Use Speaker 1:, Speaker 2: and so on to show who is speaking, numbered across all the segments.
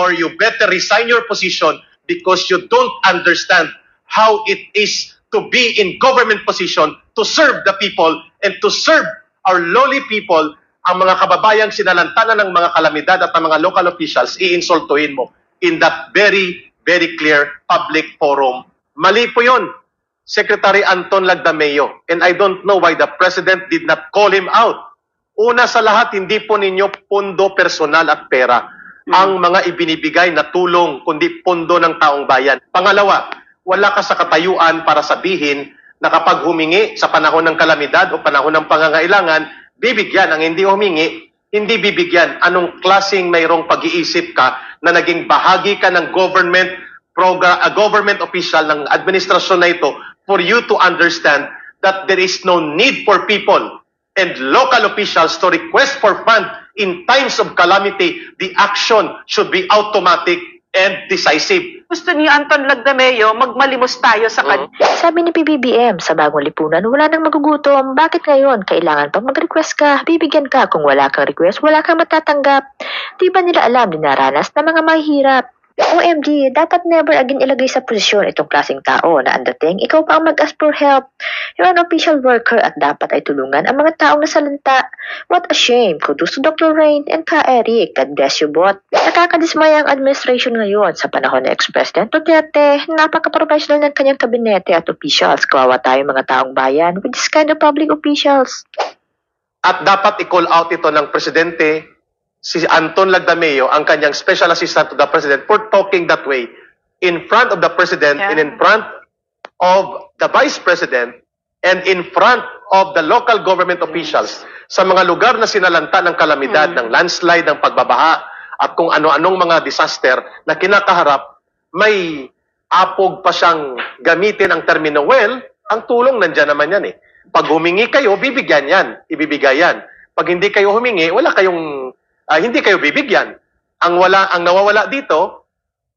Speaker 1: or you better resign your position because you don't understand how it is to be in government position to serve the people and to serve our lowly people ang mga kababayang sinalantanan ng mga kalamidad at ng mga local officials, iinsultuhin mo in that very, very clear public forum. Mali po yun. Secretary Anton Lagdameo. And I don't know why the President did not call him out. Una sa lahat, hindi po ninyo pondo personal at pera ang mga ibinibigay na tulong, kundi pondo ng taong bayan. Pangalawa, wala ka sa katayuan para sabihin na kapag humingi sa panahon ng kalamidad o panahon ng pangangailangan, bibigyan. Ang hindi humingi, hindi bibigyan. Anong klasing mayroong pag-iisip ka na naging bahagi ka ng government program, a government official ng administrasyon na ito for you to understand that there is no need for people and local officials to request for fund in times of calamity, the action should be automatic and decisive.
Speaker 2: Gusto ni Anton Lagdameo, magmalimos tayo sa kanya.
Speaker 3: Sabi ni PBBM, sa bagong lipunan, wala nang magugutom. Bakit ngayon? Kailangan pang mag-request ka. Bibigyan ka. Kung wala kang request, wala kang matatanggap. Di ba nila alam dinaranas na mga mahirap? OMG, dapat never again ilagay sa posisyon itong klaseng tao na ang ikaw pa ang mag-ask for help. You're an official worker at dapat ay tulungan ang mga taong nasalanta. What a shame. Kudos to Dr. Rain and Ka Eric. God bless you both. Nakakadismaya ang administration ngayon sa panahon ng ex-president Duterte. Napaka-professional ng kanyang kabinete at officials. Kawawa tayo mga taong bayan with this kind of public officials.
Speaker 1: At dapat i-call out ito ng presidente, si Anton Lagdameo, ang kanyang special assistant to the president for talking that way in front of the president
Speaker 2: Yeah.
Speaker 1: and in front of the vice president and in front of the local government officials sa mga lugar na sinalanta ng kalamidad, ng landslide, ng pagbabaha, at kung ano-anong mga disaster na kinakaharap, may apog pa siyang gamitin ang termino, well, ang tulong nandyan naman yan eh. Pag humingi kayo, bibigyan yan, ibibigay yan. Pag hindi kayo humingi, wala kayong, ah, hindi kayo bibigyan. Ang wala, ang nawawala dito,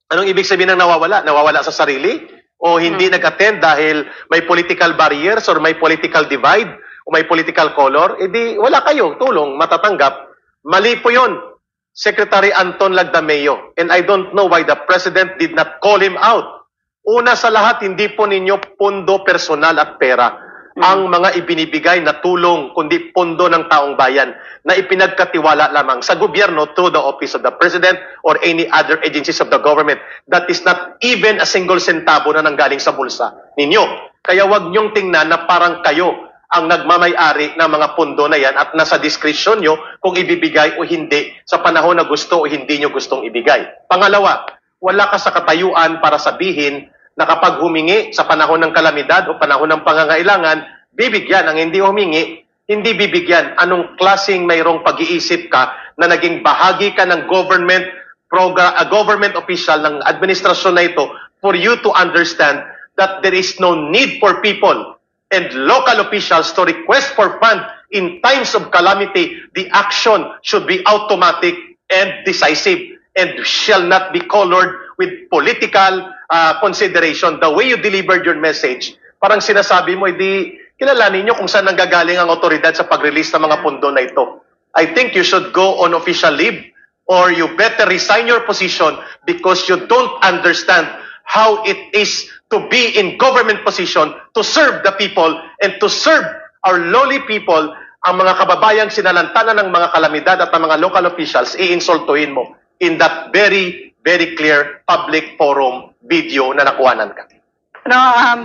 Speaker 1: anong ibig sabihin ng nawawala? Nawawala sa sarili? O hindi nag-attend dahil may political barriers or may political divide o may political color? Eh di, wala kayo tulong matatanggap. Mali po yun. Secretary Anton Lagdameo. And I don't know why the President did not call him out. Una sa lahat, hindi po ninyo pondo personal at pera ang mga ibinibigay na tulong, kundi pondo ng taong bayan na ipinagkatiwala lamang sa gobyerno through the office of the President or any other agencies of the government. That is not even a single centavo na nanggaling sa bulsa ninyo. Kaya wag niyong tingnan na parang kayo ang nagmamay-ari ng mga pondo na yan at nasa diskresyon nyo kung ibibigay o hindi sa panahon na gusto o hindi nyo gustong ibigay. Pangalawa, wala ka sa katayuan para sabihin na kapag humingi sa panahon ng kalamidad o panahon ng pangangailangan, bibigyan. Ang hindi humingi, hindi bibigyan. Anong klasing mayroong pag-iisip ka na naging bahagi ka ng government program, a government official ng administrasyon na ito for you to understand that there is no need for people and local officials to request for fund in times of calamity, the action should be automatic and decisive and shall not be colored with political uh, consideration. The way you delivered your message, parang sinasabi mo, hindi kilalanin nyo kung saan nanggagaling ang otoridad sa pag-release ng mga pondo na ito. I think you should go on official leave or you better resign your position because you don't understand how it is to be in government position to serve the people and to serve our lowly people ang mga kababayang sinalantanan ng mga kalamidad at ng mga local officials, iinsultuhin mo in that very, very clear public forum video na nakuhanan ka.
Speaker 2: Ano, um,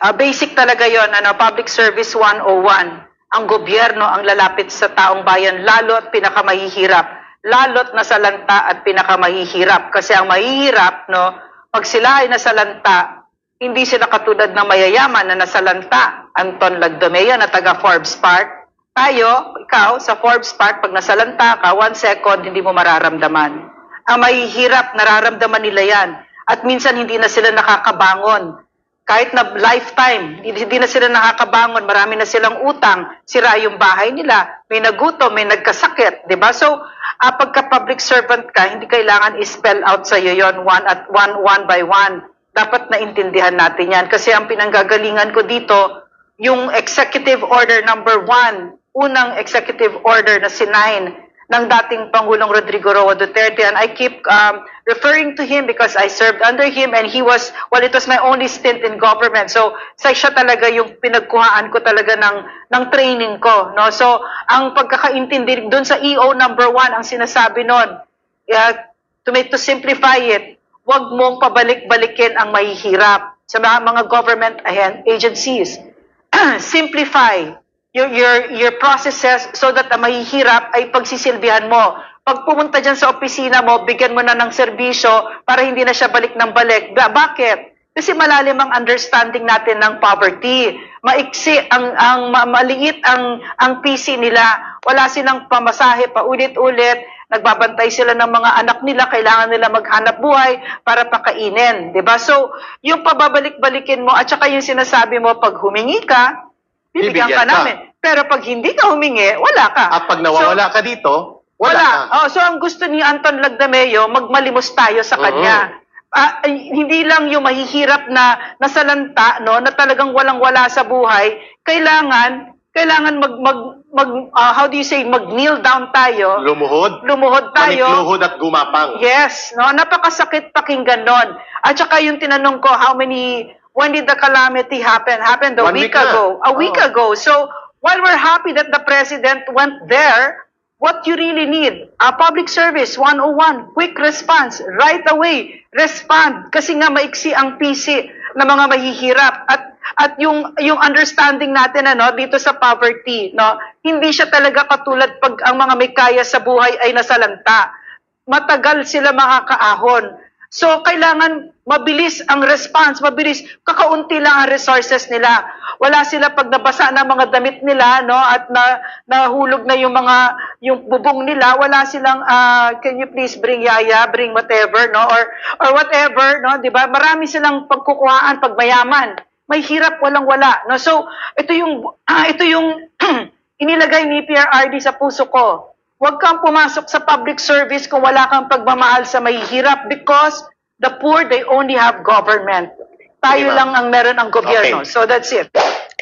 Speaker 2: ah, basic talaga yon ano, Public Service 101. Ang gobyerno ang lalapit sa taong bayan, lalo at pinakamahihirap. Lalo't nasalanta at pinakamahihirap. Kasi ang mahihirap, no, pag sila ay nasalanta, hindi sila katulad ng mayayaman na nasalanta. Anton Lagdomeo na taga Forbes Park. Tayo, ikaw, sa Forbes Park, pag nasalanta ka, one second, hindi mo mararamdaman. Ang mahihirap, nararamdaman nila yan. At minsan hindi na sila nakakabangon. Kahit na lifetime, hindi, na sila nakakabangon, marami na silang utang, sira yung bahay nila, may nagutom, may nagkasakit, di ba? So, ah, pagka public servant ka, hindi kailangan i-spell out sa iyo yon one at one one by one. Dapat naintindihan natin yan. Kasi ang pinanggagalingan ko dito, yung executive order number one, unang executive order na sinain ng dating Pangulong Rodrigo Roa Duterte and I keep um, referring to him because I served under him and he was, well, it was my only stint in government. So, sa siya talaga yung pinagkuhaan ko talaga ng, ng training ko. No? So, ang pagkakaintindi doon sa EO number one, ang sinasabi noon, uh, to, make, to simplify it, wag mong pabalik-balikin ang mahihirap sa mga, mga government agencies. Simplify your, your, your processes so that ang mahihirap ay pagsisilbihan mo. Pag pumunta dyan sa opisina mo, bigyan mo na ng serbisyo para hindi na siya balik ng balik. Ba- bakit? Kasi malalim ang understanding natin ng poverty. Maiksi ang ang ma- maliit ang ang PC nila. Wala silang pamasahe pa ulit-ulit. Nagbabantay sila ng mga anak nila, kailangan nila maghanap buhay para pakainin, 'di ba? So, yung pababalik-balikin mo at saka yung sinasabi mo pag humingi ka, bibigyan,
Speaker 1: Bibigyan
Speaker 2: ka
Speaker 1: ka.
Speaker 2: namin. Pero pag hindi ka humingi, wala ka.
Speaker 1: At pag nawawala ka dito, wala,
Speaker 2: Wala.
Speaker 1: ka.
Speaker 2: Oh, so ang gusto ni Anton Lagdameo, magmalimos tayo sa kanya. Ah, ay, hindi lang yung mahihirap na nasalanta, no, na talagang walang-wala sa buhay, kailangan kailangan mag mag, mag ah, how do you say mag-kneel down tayo,
Speaker 1: Lumuhod,
Speaker 2: lumuhod tayo.
Speaker 1: manikluhod at gumapang.
Speaker 2: Yes, no, napakasakit pakinggan nun. At saka yung tinanong ko, how many, when did the calamity happen? Happened a
Speaker 1: One
Speaker 2: week,
Speaker 1: week na.
Speaker 2: ago. A week
Speaker 1: Oo.
Speaker 2: ago. So, while we're happy that the president went there, what you really need, a public service 101, quick response, right away, respond. Kasi nga maiksi ang PC ng mga mahihirap. At at yung yung understanding natin ano dito sa poverty no hindi siya talaga katulad pag ang mga may kaya sa buhay ay nasalanta matagal sila makakaahon. So, kailangan mabilis ang response, mabilis, kakaunti lang ang resources nila. Wala sila pag nabasa na mga damit nila, no, at na, nahulog na yung mga, yung bubong nila, wala silang, ah, can you please bring yaya, bring whatever, no, or, or whatever, no, di ba? Marami silang pagkukuhaan pag mayaman. May hirap, walang wala, no. So, ito yung, ah, ito yung inilagay ni PRRD sa puso ko. Huwag kang pumasok sa public service kung wala kang pagmamahal sa mahihirap because the poor, they only have government. Tayo lang ang meron ang gobyerno.
Speaker 1: Okay.
Speaker 2: So that's it.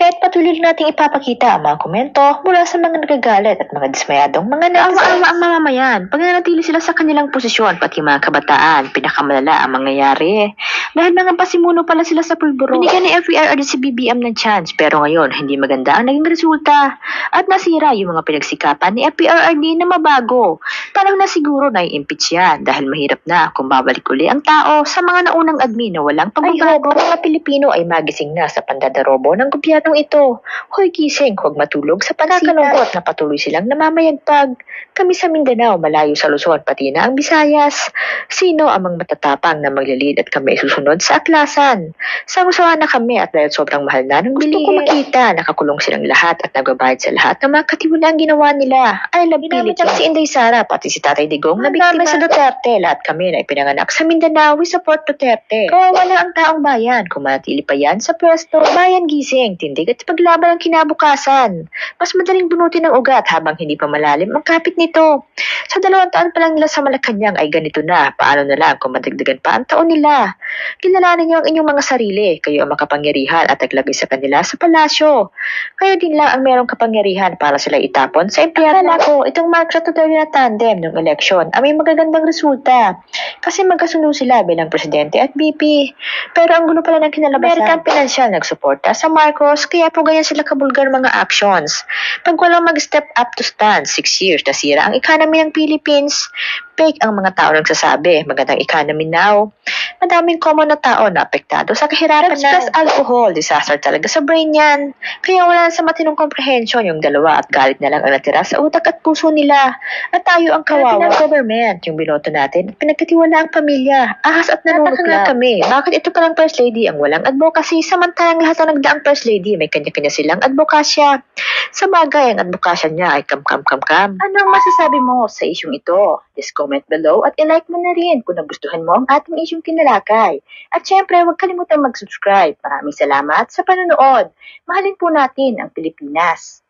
Speaker 3: Kahit patuloy nating ipapakita ang mga komento mula sa mga nagagalit at mga dismayadong mga naawa-awa ang mamamayan. Pag nanatili sila sa kanilang posisyon, pati mga kabataan, pinakamalala ang mangyayari. Dahil mga pasimuno pala sila sa pulburo. Binigyan ni FVRD si BBM ng chance, pero ngayon, hindi maganda ang naging resulta. At nasira yung mga pinagsikapan ni FVRD na mabago. Parang na siguro na impeach yan dahil mahirap na kung babalik uli ang tao sa mga naunang admin na walang pagbabago. Ay, mga Pilipino ay magising na sa pandadarobo ng gobyernong ito. Hoy gising, huwag matulog sa pagkakalungkot na patuloy silang namamayagpag. Kami sa Mindanao, malayo sa Luzon, pati na ang Visayas. Sino ang mga matatapang na maglilid at kami susunod sa atlasan? Sangusawa na kami at dahil sobrang mahal na ng. Gusto ko makita, nakakulong silang lahat at nagbabayad sa lahat ng mga katiwala ang ginawa nila. Ay, labilit lang si Inday Sara, pati si Tatay Digong na biktima sa Duterte. Lahat kami na ipinanganak sa Mindanao, we support Duterte. Kawawa lang ang taong bayan, kung manatili pa yan sa pwesto. Bayan gising, tindig at paglaban ang kinabukasan. Mas madaling bunutin ng ugat habang hindi pa malalim ang kapit nito. Sa dalawang taon pa lang nila sa Malacanang ay ganito na. Paano na lang kung madagdagan pa ang taon nila? Kilalanin niyo ang inyong mga sarili. Kayo ang makapangyarihan at naglagay sa kanila sa palasyo. Kayo din lang ang merong kapangyarihan para sila itapon sa empleyado. Akala ko, itong Marcos Duterte na tandem ng eleksyon ay may magagandang resulta. Kasi magkasundo sila bilang presidente at VP. Pero ang gulo pala ng kinalabasan. American Financial nagsuporta sa Marcos kaya po ganyan sila kabulgar mga actions. Pag walang mag-step up to stand, six years nasira ang economy ng Philippines. Fake ang mga tao nagsasabi, magandang economy now. Madaming common na tao na apektado sa kahirapan na. Plus alcohol, disaster talaga sa brain yan. Kaya wala sa matinong comprehension yung dalawa at galit na lang ang natira sa utak at puso nila. At tayo ang kawawa. ng government, yung binoto natin, at pinagkatiwala ang pamilya. Ahas at nanunuklat. nga kami, bakit ito palang first lady ang walang advocacy samantalang lahat ng nagdaang first lady may kanya-kanya silang advokasya. Sa bagay, ang advokasya niya ay kam-kam-kam-kam. Ano ang masasabi mo sa isyong ito? Just comment below at i-like mo na rin kung nagustuhan mo ang ating isyong tinalakay. At syempre, huwag kalimutan mag-subscribe. Maraming salamat sa panonood. Mahalin po natin ang Pilipinas.